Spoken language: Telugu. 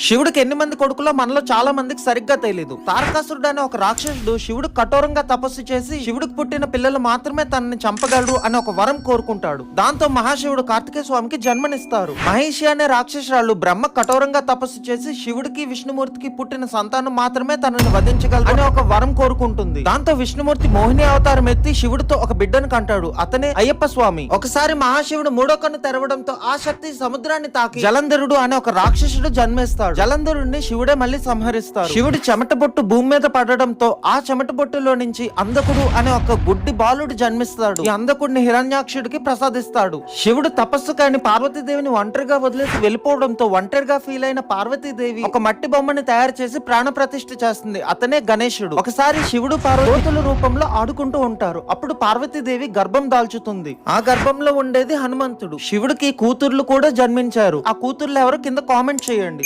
శివుడికి ఎన్ని మంది కొడుకులో మనలో చాలా మందికి సరిగ్గా తెలియదు తారకాసురుడు అనే ఒక రాక్షసుడు శివుడు కఠోరంగా తపస్సు చేసి శివుడికి పుట్టిన పిల్లలు మాత్రమే తనని చంపగలరు అని ఒక వరం కోరుకుంటాడు. దాంతో మహాశివుడు కార్తికేయ స్వామికి జన్మనిస్తారు. మహిషి అనే రాక్షసురాలు బ్రహ్మ కఠోరంగా తపస్సు చేసి శివుడికి విష్ణుమూర్తికి పుట్టిన సంతానం మాత్రమే తనని వధించగలరు అని ఒక వరం కోరుకుంటుంది. దాంతో విష్ణుమూర్తి మోహిని అవతారం ఎత్తి శివుడితో ఒక బిడ్డను కంటాడు. అతనే అయ్యప్ప స్వామి. ఒకసారి మహాశివుడు మూడో కన్ను తెరవడంతో ఆ శక్తి సముద్రాన్ని తాకి జలంధరుడు అనే ఒక రాక్షసుడు జన్మేస్తాడు. జలంధరుడిని శివుడే మళ్ళీ సంహరిస్తాడు శివుడి చెమట బొట్టు భూమి మీద పడడంతో ఆ చెమట బొట్టులో నుంచి అందకుడు అనే ఒక గుడ్డి బాలుడు జన్మిస్తాడు. ఈ అందకుడిని హిరణ్యాక్షుడికి ప్రసాదిస్తాడు. శివుడు తపస్సు కాని పార్వతీదేవిని ఒంటరిగా వదిలేసి వెళ్ళిపోవడంతో ఒంటరిగా ఫీల్ అయిన పార్వతీదేవి ఒక మట్టి బొమ్మని తయారు చేసి ప్రాణ ప్రతిష్ఠ చేస్తుంది. అతనే గణేశుడు. ఒకసారి శివుడు పార్వతుల రూపంలో ఆడుకుంటూ ఉంటారు. అప్పుడు పార్వతీదేవి గర్భం దాల్చుతుంది. ఆ గర్భంలో ఉండేది హనుమంతుడు. శివుడికి కూతుర్లు కూడా జన్మించారు. ఆ కూతుర్లు ఎవరో? కింద కామెంట్ చేయండి.